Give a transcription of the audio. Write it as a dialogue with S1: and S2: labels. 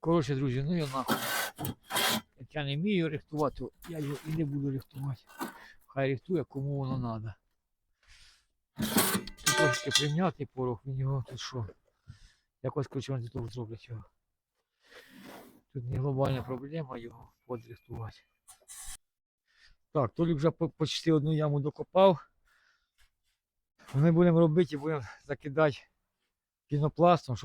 S1: Коротше, друзі, ну я нахуй. Як я не вмію рихтувати, я його і не буду рихтувати. Хай рихтує, кому воно треба. Трошки прим'ятий порох, він його тут що. Якось вони тут зроблять його. Тут не глобальна проблема його подрихтувати. Так, Толік вже почти одну яму докопав. Ми будемо робити і будемо закидати пінопластом,